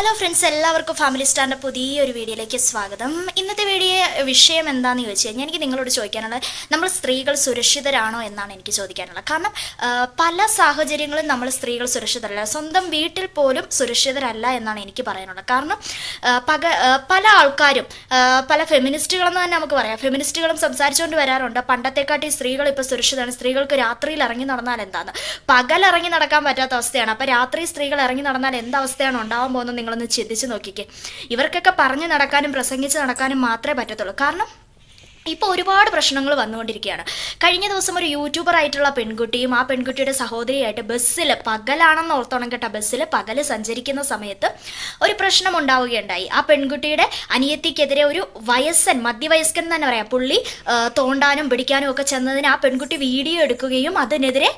Hello friends എല്ലാവർക്കും family സ്റ്റാറിന്റെ പുതിയൊരു വീഡിയോയിലേക്ക് സ്വാഗതം. ഇന്നത്തെ വീഡിയോ വിഷയം എന്താണെന്ന് ചോദിച്ചു കഴിഞ്ഞാൽ എനിക്ക് നിങ്ങളോട് ചോദിക്കാനുള്ളത് നമ്മൾ സ്ത്രീകൾ സുരക്ഷിതരാണോ എന്നാണ് എനിക്ക് ചോദിക്കാനുള്ളത്. കാരണം പല സാഹചര്യങ്ങളും നമ്മൾ സ്ത്രീകൾ സുരക്ഷിതരല്ല സ്വന്തം വീട്ടിൽ പോലും സുരക്ഷിതരല്ല എന്നാണ് എനിക്ക് പറയാനുള്ളത്. കാരണം പക പല ആൾക്കാരും പല ഫെമിനിസ്റ്റുകളെന്ന് തന്നെ നമുക്ക് പറയാം. ഫെമിനിസ്റ്റുകളും സംസാരിച്ചുകൊണ്ട് വരാറുണ്ട്. പണ്ടത്തെക്കാട്ടി സ്ത്രീകൾ ഇപ്പോൾ സുരക്ഷിതരാണ്. സ്ത്രീകൾക്ക് രാത്രിയിൽ ഇറങ്ങി നടന്നാൽ എന്താണ്? പകൽ ഇറങ്ങി നടക്കാൻ പറ്റാത്ത അവസ്ഥയാണ്. അപ്പോൾ രാത്രി സ്ത്രീകൾ ഇറങ്ങി നടന്നാൽ എന്ത് അവസ്ഥയാണ് ഉണ്ടാവാൻ പോകുന്നത്? നിങ്ങളൊന്ന് ചിന്തിച്ച് നോക്കിക്കേ. ഇവർക്കൊക്കെ പറഞ്ഞു നടക്കാനും പ്രസംഗിച്ച് നടക്കാനും മാത്രമേ പറ്റത്തുള്ളൂ. കാരണം ഇപ്പോൾ ഒരുപാട് പ്രശ്നങ്ങൾ വന്നുകൊണ്ടിരിക്കുകയാണ്. കഴിഞ്ഞ ദിവസം ഒരു യൂട്യൂബർ ആയിട്ടുള്ള പെൺകുട്ടിയും ആ പെൺകുട്ടിയുടെ സഹോദരിയായിട്ട് ബസ്സിൽ പകലാണെന്ന് ഓർത്തോണം കേട്ട. ബസ്സിൽ പകൽ സഞ്ചരിക്കുന്ന സമയത്ത് ഒരു പ്രശ്നം ഉണ്ടാവുകയുണ്ടായി. ആ പെൺകുട്ടിയുടെ അനിയത്തിക്കെതിരെ ഒരു വയസ്സൻ മധ്യവയസ്കൻ തന്നെ പറയാം. പുള്ളി തോണ്ടാനും പിടിക്കാനും ഒക്കെ ചെന്നതിന് ആ പെൺകുട്ടി വീഡിയോ എടുക്കുകയും അതിനെതിരെ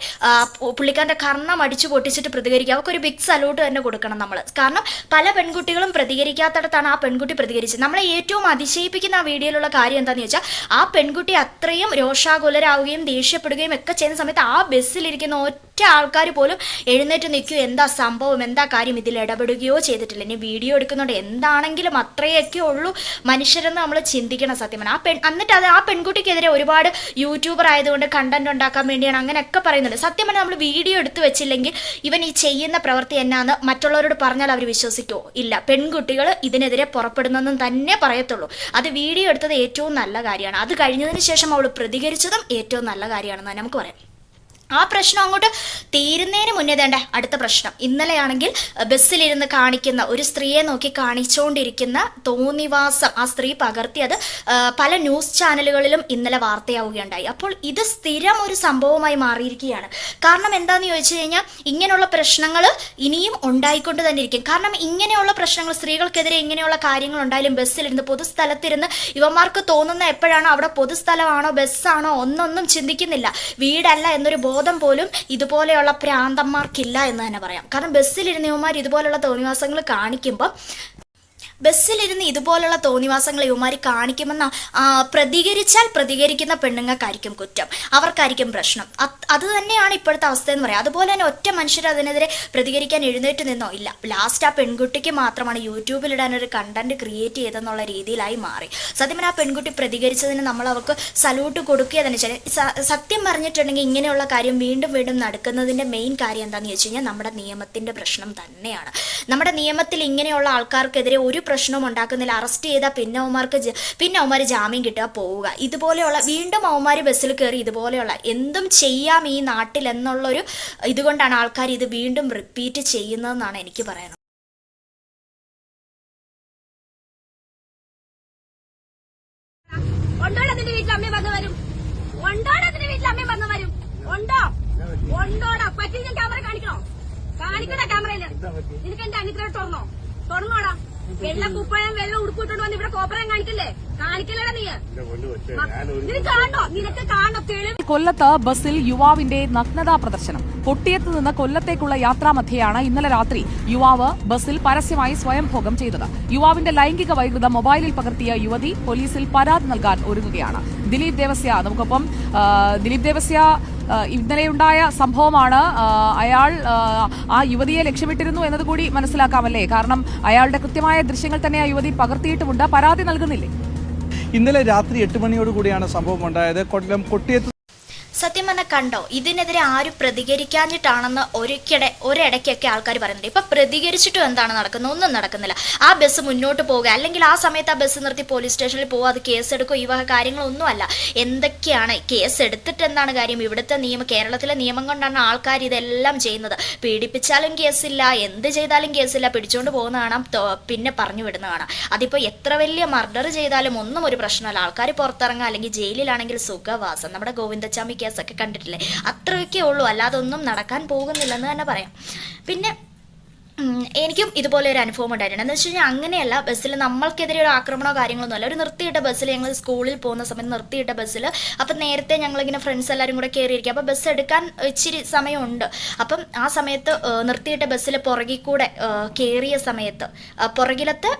പുള്ളിക്കാരന്റെ കർണം അടിച്ചു പൊട്ടിച്ചിട്ട് പ്രതികരിക്കുക. അവർക്ക് ഒരു ബിഗ് സലൂട്ട് തന്നെ കൊടുക്കണം നമ്മൾ കാരണം പല പെൺകുട്ടികളും പ്രതികരിക്കാത്തടത്താണ് ആ പെൺകുട്ടി പ്രതികരിച്ചത്. നമ്മളെ ഏറ്റവും അതിശയിപ്പിക്കുന്ന ആ വീഡിയോയിലുള്ള കാര്യം എന്താണെന്ന് ചോദിച്ചാൽ ആ പെൺകുട്ടി അത്രയും രോഷാകുലരാവുകയും ദേഷ്യപ്പെടുകയും ഒക്കെ ചെയ്യുന്ന സമയത്ത് ആ ബസ്സിലിരിക്കുന്ന ഒറ്റ ആൾക്കാർ പോലും എഴുന്നേറ്റ് നിൽക്കുകയോ എന്താ സംഭവം? എന്താ കാര്യം? ഇതിൽ ഇടപെടുകയോ ചെയ്തിട്ടില്ല. ഇനി വീഡിയോ എടുക്കുന്നുണ്ട്. എന്താണെങ്കിലും അത്രയൊക്കെ ഉള്ളൂ മനുഷ്യരെന്ന് നമ്മൾ ചിന്തിക്കണം സത്യമാണ് ആ പെൺ എന്നിട്ട് അത് ആ പെൺകുട്ടിക്കെതിരെ ഒരുപാട് യൂട്യൂബർ ആയതുകൊണ്ട് കണ്ടന്റ് ഉണ്ടാക്കാൻ വേണ്ടിയാണ് അങ്ങനെയൊക്കെ പറയുന്നുണ്ട്. സത്യം പറഞ്ഞാൽ നമ്മൾ വീഡിയോ എടുത്തു വെച്ചില്ലെങ്കിൽ ഇവൻ ഈ ചെയ്യുന്ന പ്രവൃത്തി എന്നാന്ന് മറ്റുള്ളവരോട് പറഞ്ഞാൽ അവർ വിശ്വസിക്കുമോ ഇല്ല. പെൺകുട്ടികൾ ഇതിനെതിരെ പുറപ്പെടുന്നെന്നും തന്നെ പറയത്തുള്ളൂ. അത് വീഡിയോ എടുത്തത് ഏറ്റവും നല്ല കാര്യമാണ്. അത് കഴിഞ്ഞതിന് ശേഷം അവൾ പ്രതികരിച്ചതും ഏറ്റവും നല്ല കാര്യമാണെന്ന് നമുക്ക് പറയാം. ആ പ്രശ്നം അങ്ങോട്ട് തീരുന്നതിന് മുന്നേ തേണ്ട അടുത്ത പ്രശ്നം. ഇന്നലെയാണെങ്കിൽ ബസ്സിലിരുന്ന് കാണിക്കുന്ന ഒരു സ്ത്രീയെ നോക്കി കാണിച്ചുകൊണ്ടിരിക്കുന്ന തോന്നിവാസം ആ സ്ത്രീ പകർത്തിയത് അത് പല ന്യൂസ് ചാനലുകളിലും ഇന്നലെ വാർത്തയാവുകയുണ്ടായി. അപ്പോൾ ഇത് സ്ഥിരം ഒരു സംഭവമായി മാറിയിരിക്കുകയാണ്. കാരണം എന്താണെന്ന് ചോദിച്ചു കഴിഞ്ഞാൽ ഇങ്ങനെയുള്ള പ്രശ്നങ്ങൾ ഇനിയും ഉണ്ടായിക്കൊണ്ട് തന്നെ ഇരിക്കും. കാരണം ഇങ്ങനെയുള്ള പ്രശ്നങ്ങൾ സ്ത്രീകൾക്കെതിരെ ഇങ്ങനെയുള്ള കാര്യങ്ങൾ ഉണ്ടായാലും ബസ്സിലിരുന്ന് പൊതുസ്ഥലത്തിരുന്ന് ഇവന്മാർക്ക് തോന്നുന്ന എപ്പോഴാണോ അവിടെ പൊതുസ്ഥലമാണോ ബസ്സാണോ ഒന്നൊന്നും ചിന്തിക്കുന്നില്ല. വീടല്ല എന്നൊരു ബോധം പോലും ഇതുപോലെയുള്ള പ്രാന്തന്മാർക്കില്ല എന്ന് തന്നെ പറയാം. കാരണം ബസ്സിലിരുന്നവന്മാർ ഇതുപോലുള്ള തോന്നിവാസങ്ങൾ കാണിക്കുമ്പോൾ ബസ്സിലിരുന്ന് ഇതുപോലുള്ള തോന്നിവാസങ്ങൾ ഇവമാരി കാണിക്കുമെന്ന പ്രതികരിച്ചാൽ പ്രതികരിക്കുന്ന പെണ്ണുങ്ങൾക്കായിരിക്കും കുറ്റം. അവർക്കായിരിക്കും പ്രശ്നം. അത് തന്നെയാണ് ഇപ്പോഴത്തെ അവസ്ഥ എന്ന് പറയാം. അതുപോലെ തന്നെ ഒറ്റ മനുഷ്യർ അതിനെതിരെ പ്രതികരിക്കാൻ എഴുന്നേറ്റ് നിന്നോ ഇല്ല. ലാസ്റ്റ് ആ പെൺകുട്ടിക്ക് മാത്രമാണ് യൂട്യൂബിലിടാൻ ഒരു കണ്ടന്റ് ക്രിയേറ്റ് ചെയ്തെന്നുള്ള രീതിയിലായി മാറി. സത്യം ആ പെൺകുട്ടി പ്രതികരിച്ചതിന് നമ്മൾ അവർക്ക് സല്യൂട്ട് കൊടുക്കുക തന്നെ ചെയ്യണം. സ- സത്യം പറഞ്ഞിട്ടുണ്ടെങ്കിൽ ഇങ്ങനെയുള്ള കാര്യം വീണ്ടും വീണ്ടും നടക്കുന്നതിന്റെ മെയിൻ കാര്യം എന്താണെന്ന് വെച്ച് കഴിഞ്ഞാൽ നമ്മുടെ നിയമത്തിന്റെ പ്രശ്നം തന്നെയാണ്. നമ്മുടെ നിയമത്തിൽ ഇങ്ങനെയുള്ള ആൾക്കാർക്കെതിരെ ഒരു പ്രശ്നവും ഉണ്ടാക്കുന്നില്ല അറസ്റ്റ് ചെയ്താൽ പിന്നെ അവന്മാർക്ക് പിന്നെ അവന്മാർ ജാമ്യം കിട്ടുക പോവുക. ഇതുപോലെയുള്ള വീണ്ടും അവന്മാർ ബസ്സിൽ കയറി ഇതുപോലെയുള്ള എന്തും ചെയ്യാം ഈ നാട്ടിൽ എന്നുള്ളൊരു ഇതുകൊണ്ടാണ് ആൾക്കാർ ഇത് വീണ്ടും റിപ്പീറ്റ് ചെയ്യുന്നതെന്നാണ് എനിക്ക് പറയുന്നത് ഉണ്ടോടാ നിന്റെ വീട്ടിൽ അമ്മയും വന്ന് വരും? ഉണ്ടോടാ നിന്റെ വീട്ടിൽ അമ്മയും വന്നു വരും? ഉണ്ടോ? ഉണ്ടോടാ? പറ്റി ഞാൻ ക്യാമറ കാണിക്കണോ? കാണിക്കണ ക്യാമറയിൽ. നിനക്ക് എന്റെ അനുഗ്രഹം തുറന്നോ? തുറന്നോടാ. വെള്ള കുപ്പായം വെള്ളം ഉടുപ്പിട്ടോണ്ട് വന്ന് ഇവിടെ കോപ്പറം കാണിക്കല്ലേ? കാണിക്കല്ലേടാ നീ? നിനക്ക് കാണണോ? നിനക്ക് കാണണോ? തെളിവ് കൊല്ലത്ത് ബസ്സിൽ യുവാവിന്റെ നഗ്നതാ പ്രദർശനം. കൊട്ടിയത്ത് നിന്ന് കൊല്ലത്തേക്കുള്ള യാത്രാമധ്യയാണ് ഇന്നലെ രാത്രി യുവാവ് ബസ്സിൽ പരസ്യമായി സ്വയംഭോഗം ചെയ്തത്. യുവാവിന്റെ ലൈംഗിക വൈകൃതം മൊബൈലിൽ പകർത്തിയ യുവതി പോലീസിൽ പരാതി നൽകാൻ ഒരുങ്ങുകയാണ്. ദിലീപ് ദേവസ്യ നമുക്കൊപ്പം ദിലീപ് ദേവസ്യ ഇന്നലെയുണ്ടായ സംഭവമാണ്. അയാൾ ആ, യുവതിയെ ലക്ഷ്യമിട്ടിരുന്നു എന്നത് കൂടി മനസ്സിലാക്കാമല്ലേ? കാരണം അയാളുടെ കൃത്യമായ ദൃശ്യങ്ങൾ തന്നെ ആ യുവതി പകർത്തിയിട്ടുമുണ്ട്. പരാതി നൽകുന്നില്ലേ? ഇന്നലെ രാത്രി എട്ട് മണിയോടുകൂടിയാണ് സംഭവം ഉണ്ടായത്. കൊല്ലം കൊട്ടിയത്ത് സത്യം കണ്ടോ? ഇതിനെതിരെ ആരും പ്രതികരിക്കാഞ്ഞിട്ടാണെന്ന് ഒരിക്കടെ ഒരിടയ്ക്കൊക്കെ ആൾക്കാർ പറയുന്നുണ്ട്. ഇപ്പൊ പ്രതികരിച്ചിട്ടും എന്താണ് നടക്കുന്നത്? ഒന്നും നടക്കുന്നില്ല. ആ ബസ് മുന്നോട്ട് പോവുക അല്ലെങ്കിൽ ആ സമയത്ത് ആ ബസ് നിർത്തി പോലീസ് സ്റ്റേഷനിൽ പോകുക അത് കേസ് എടുക്കുക ഈ വക കാര്യങ്ങളൊന്നുമല്ല എന്തൊക്കെയാണ് കേസ് എടുത്തിട്ട് എന്താണ് കാര്യം. ഇവിടുത്തെ നിയമം കേരളത്തിലെ നിയമം കൊണ്ടാണ് ആൾക്കാർ ഇതെല്ലാം ചെയ്യുന്നത്. പീഡിപ്പിച്ചാലും കേസില്ല എന്ത് ചെയ്താലും കേസില്ല പിടിച്ചുകൊണ്ട് പോകുന്ന കാണാം പിന്നെ പറഞ്ഞു വിടുന്ന കാണാം. അതിപ്പോൾ എത്ര വലിയ മർഡർ ചെയ്താലും ഒന്നും ഒരു പ്രശ്നമല്ല. ആൾക്കാർ പുറത്തിറങ്ങുക അല്ലെങ്കിൽ ജയിലിലാണെങ്കിൽ സുഖവാസം. നമ്മുടെ ഗോവിന്ദച്ചാമി കേസൊക്കെ കണ്ടിട്ടില്ലേ? അത്രയൊക്കെ ഉള്ളൂ. അല്ലാതെ ഒന്നും നടക്കാൻ പോകുന്നില്ലെന്ന് തന്നെ പറയാം. പിന്നെ എനിക്കും ഇതുപോലെ ഒരു അനുഭവം ഉണ്ടായിട്ടുണ്ട്. എന്ന് വെച്ച് കഴിഞ്ഞാൽ അങ്ങനെയല്ല ബസ്സിൽ നമ്മൾക്കെതിരെ ഒരു ആക്രമണമോ കാര്യങ്ങളൊന്നും അല്ല ഒരു നിർത്തിയിട്ട ബസ്സിൽ ഞങ്ങൾ സ്കൂളിൽ പോകുന്ന സമയത്ത് നിർത്തിയിട്ട ബസ്സിൽ അപ്പം നേരത്തെ ഞങ്ങളിങ്ങനെ ഫ്രണ്ട്സ് എല്ലാവരും കൂടെ കയറിയിരിക്കും അപ്പം ബസ് എടുക്കാൻ ഇച്ചിരി സമയമുണ്ട്. അപ്പം ആ സമയത്ത് നിർത്തിയിട്ട ബസ്സിൽ പുറകിൽ കൂടെ കയറിയ സമയത്ത് പുറകിലത്തെ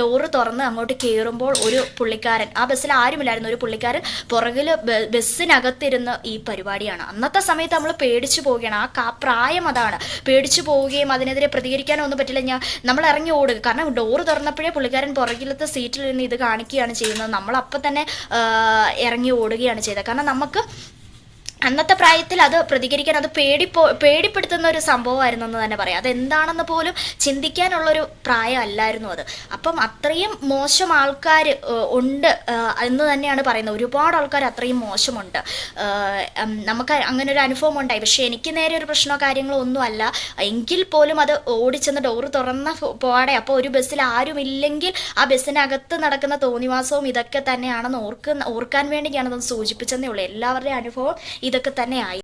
ഡോറ് തുറന്ന് അങ്ങോട്ട് കയറുമ്പോൾ ഒരു പുള്ളിക്കാരൻ ആ ബസ്സിൽ ആരുമില്ലായിരുന്നു ഒരു പുള്ളിക്കാരൻ പുറകിൽ ബസ്സിനകത്തിരുന്ന് ഈ പരിപാടിയാണ്. അന്നത്തെ സമയത്ത് നമ്മൾ പേടിച്ചു പോവുകയാണ്. ആ പ്രായം അതാണ്. പേടിച്ചു പോവുകയും അതിനെതിരെ പ്രതികരിക്കാനോ ഒന്നും പറ്റില്ല. ഞാൻ നമ്മൾ ഇറങ്ങി ഓടുക കാരണം ഡോറ് തുറന്നപ്പോഴേ പുള്ളിക്കാരൻ പുറകിലത്തെ സീറ്റിൽ നിന്ന് ഇത് കാണിക്കുകയാണ് ചെയ്യുന്നത്. നമ്മൾ അപ്പം തന്നെ ഇറങ്ങി ഓടുകയാണ് ചെയ്തത്. കാരണം നമുക്ക് അന്നത്തെ പ്രായത്തിൽ അത് പ്രതികരിക്കാൻ അത് പേടിപ്പോ പേടിപ്പെടുത്തുന്ന ഒരു സംഭവമായിരുന്നു എന്ന് തന്നെ പറയാം. അതെന്താണെന്ന് പോലും ചിന്തിക്കാനുള്ളൊരു പ്രായമല്ലായിരുന്നു അത്. അപ്പം അത്രയും മോശം ആൾക്കാർ ഉണ്ട് എന്ന് തന്നെയാണ് പറയുന്നത്. ഒരുപാട് ആൾക്കാർ അത്രയും മോശമുണ്ട്. നമുക്ക് അങ്ങനെ ഒരു അനുഭവം ഉണ്ടായി പക്ഷേ എനിക്ക് നേരെ ഒരു പ്രശ്നമോ കാര്യങ്ങളോ ഒന്നും അല്ല. എങ്കിൽ പോലും അത് ഓടിച്ചെന്ന് ഡോറ് തുറന്ന പോടെ അപ്പോൾ ഒരു ബസ്സിൽ ആരുമില്ലെങ്കിൽ ആ ബസ്സിനകത്ത് നടക്കുന്ന തോന്നിവാസവും ഇതൊക്കെ തന്നെയാണെന്ന് ഓർക്കുന്ന ഓർക്കാൻ വേണ്ടി ഞാനതൊന്ന് സൂചിപ്പിച്ചെന്നേ ഉള്ളൂ. എല്ലാവരുടെയും അനുഭവം ഇതൊക്കെ തന്നെയായി.